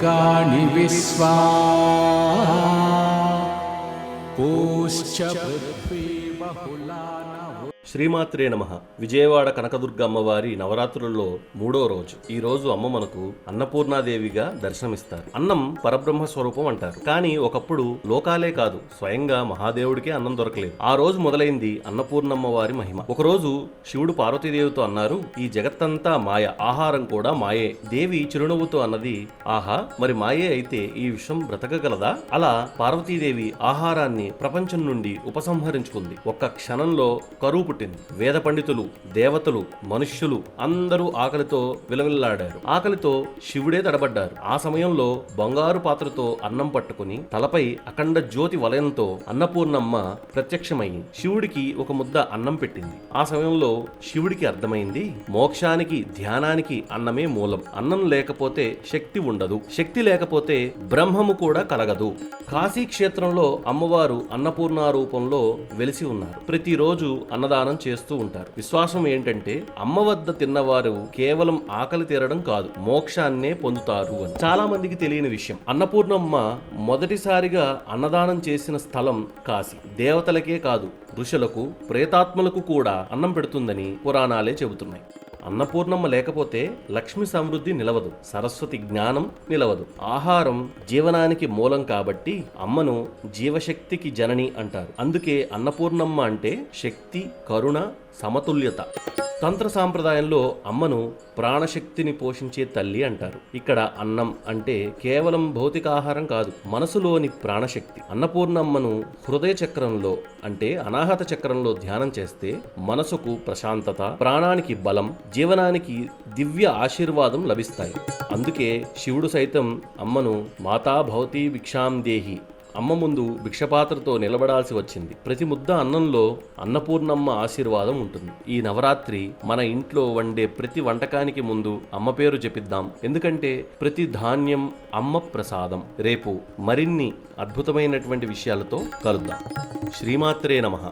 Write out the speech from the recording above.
दुर्गाणि विश्वा पूश्च पृथ्वी बहुला नभो శ్రీమాత్రే నమ. విజయవాడ కనకదుర్గ అమ్మవారి నవరాత్రుల్లో మూడో రోజు. ఈ రోజు అమ్మ మనకు అన్నపూర్ణాదేవిగా దర్శనమిస్తారు. అన్నం పరబ్రహ్మ స్వరూపం అంటారు. కానీ ఒకప్పుడు లోకాలే కాదు. స్వయంగా మహాదేవుడికే అన్నం దొరకలేదు. ఆ రోజు మొదలైంది అన్నపూర్ణమ్మ వారి మహిమ. ఒక రోజు శివుడు పార్వతీదేవితో అన్నారు ఈ జగత్తంతా మాయ. ఆహారం కూడా మాయే. దేవి చిరునవ్వుతో అన్నది ఆహా మరి మాయే అయితే ఈ విషయం బ్రతకగలదా? అలా పార్వతీదేవి ఆహారాన్ని ప్రపంచం నుండి ఉపసంహరించుకుంది. ఒక్క క్షణంలో కరువు పుట్టింది. వేద పండితులు దేవతలు మనుష్యులు అందరూ ఆకలితో విలవిల్లాడారు. ఆకలితో శివుడే తడబడ్డారు. ఆ సమయంలో బంగారు పాత్రతో అన్నం పట్టుకుని తలపై అఖండ జ్యోతి వలయంతో అన్నపూర్ణమ్మ ప్రత్యక్షమయ్యి శివుడికి ఒక ముద్ద అన్నం పెట్టింది. ఆ సమయంలో శివుడికి అర్థమైంది మోక్షానికి ధ్యానానికి అన్నమే మూలం. అన్నం లేకపోతే శక్తి ఉండదు. శక్తి లేకపోతే బ్రహ్మము కూడా కలగదు. కాశీ క్షేత్రంలో అమ్మవారు అన్నపూర్ణ రూపంలో వెలిసి ఉన్నారు. ప్రతిరోజు అన్నదానం చేస్తూ ఉంటారు. విశ్వాసం ఏంటంటే అమ్మ వద్ద తిన్నవారు కేవలం ఆకలి తీరడం కాదు మోక్షాన్నే పొందుతారు అని. చాలా మందికి తెలియని విషయం. అన్నపూర్ణమ్మ మొదటిసారిగా అన్నదానం చేసిన స్థలం కాశీ. దేవతలకే కాదు ఋషులకు ప్రేతాత్మలకు కూడా అన్నం పెడుతుందని పురాణాలే చెబుతున్నాయి. అన్నపూర్ణమ్మ లేకపోతే లక్ష్మి సమృద్ధి నిలవదు సరస్వతి జ్ఞానం నిలవదు. ఆహారం జీవనానికి మూలం కాబట్టి అమ్మను జీవశక్తికి జనని అంటారు. అందుకే అన్నపూర్ణమ్మ అంటే శక్తి కరుణ సమతుల్యత. తంత్ర సాంప్రదాయంలో అమ్మను ప్రాణశక్తిని పోషించే తల్లి అంటారు. ఇక్కడ అన్నం అంటే కేవలం భౌతిక ఆహారం కాదు మనసులోని ప్రాణశక్తి. అన్నపూర్ణమ్మను హృదయ చక్రంలో అంటే అనాహత చక్రంలో ధ్యానం చేస్తే మనసుకు ప్రశాంతత ప్రాణానికి బలం జీవనానికి దివ్య ఆశీర్వాదం లభిస్తాయి. అందుకే శివుడు సైతం అమ్మను మాతా భవతి భిక్షాం దేహి అమ్మ ముందు భిక్షపాత్రతో నిలబడాల్సి వచ్చింది. ప్రతి ముద్ద అన్నంలో అన్నపూర్ణమ్మ ఆశీర్వాదం ఉంటుంది. ఈ నవరాత్రి మన ఇంట్లో వండే ప్రతి వంటకానికి ముందు అమ్మ పేరు జపిద్దాం ఎందుకంటే ప్రతి ధాన్యం అమ్మ ప్రసాదం. రేపు మరిన్ని అద్భుతమైనటువంటి విషయాలతో కలుద్దాం. శ్రీమాత్రే నమః.